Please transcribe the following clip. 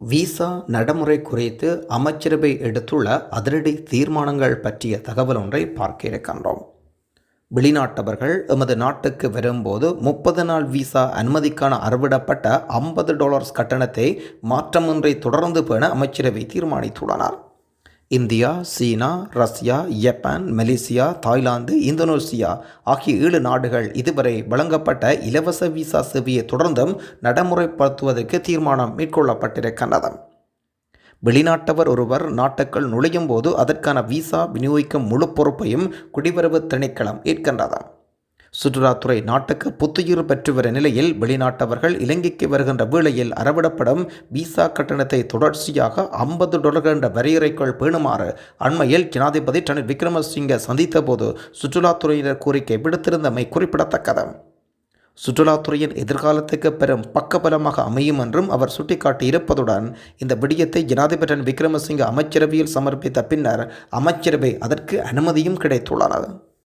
Visa நடைமுறை குறித்து அமைச்சரவை எடுத்துள்ள அதிரடி தீர்மானங்கள் பற்றிய தகவல் ஒன்றை பார்க்க இருக்கின்றோம் வெளிநாட்டவர்கள் எமது நாட்டுக்கு வரும்போது முப்பது நாள் விசா அனுமதிக்கான அறுவிடப்பட்ட ஐம்பது டாலர்ஸ் கட்டணத்தை மாற்றமின்றி தொடர்ந்து பேண அமைச்சரவை தீர்மானித்துள்ளனர். இந்தியா சீனா Russia Japan Malaysia Thailand Indonesia ஆகிய ஏழு நாடுகள் இதுவரை வழங்கப்பட்ட இலவச விசா சேவையை தொடர்ந்தும் நடைமுறைப்படுத்துவதற்கு தீர்மானம் மேற்கொள்ளப்பட்டிருக்கின்றது வெளிநாட்டவர் ஒருவர் நாட்டுக்குள் நுழையும் போது அதற்கான விசா விநியோகிக்கும் முழு பொறுப்பையும் குடிவரவு திணைக்களம் ஏற்கின்றது. சுற்றுலாத்துறை நாட்டுக்கு புத்துயிர் பெற்று வரும் நிலையில் வெளிநாட்டவர்கள் இலங்கைக்கு வருகின்ற வேளையில் அறவிடப்படும் விசா கட்டணத்தை தொடர்ச்சியாக ஐம்பது டாலர்கள் என்ற வரையறைக்குள் பேணுமாறு அண்மையில் ஜனாதிபதி ரணில் விக்ரமசிங்க சந்தித்த போது சுற்றுலாத்துறையினர் கோரிக்கை விடுத்திருந்தமை குறிப்பிடத்தக்கது. சுற்றுலாத்துறையின் எதிர்காலத்துக்கு பெரும் பக்கபலமாக அமையும் என்றும் அவர் சுட்டிக்காட்டியிருப்பதுடன் இந்த விடயத்தை ஜனாதிபதி விக்ரமசிங்க அமைச்சரவையில் சமர்ப்பித்த பின்னர் அமைச்சரவை அதற்கு அனுமதியும் கிடைத்துள்ளனர்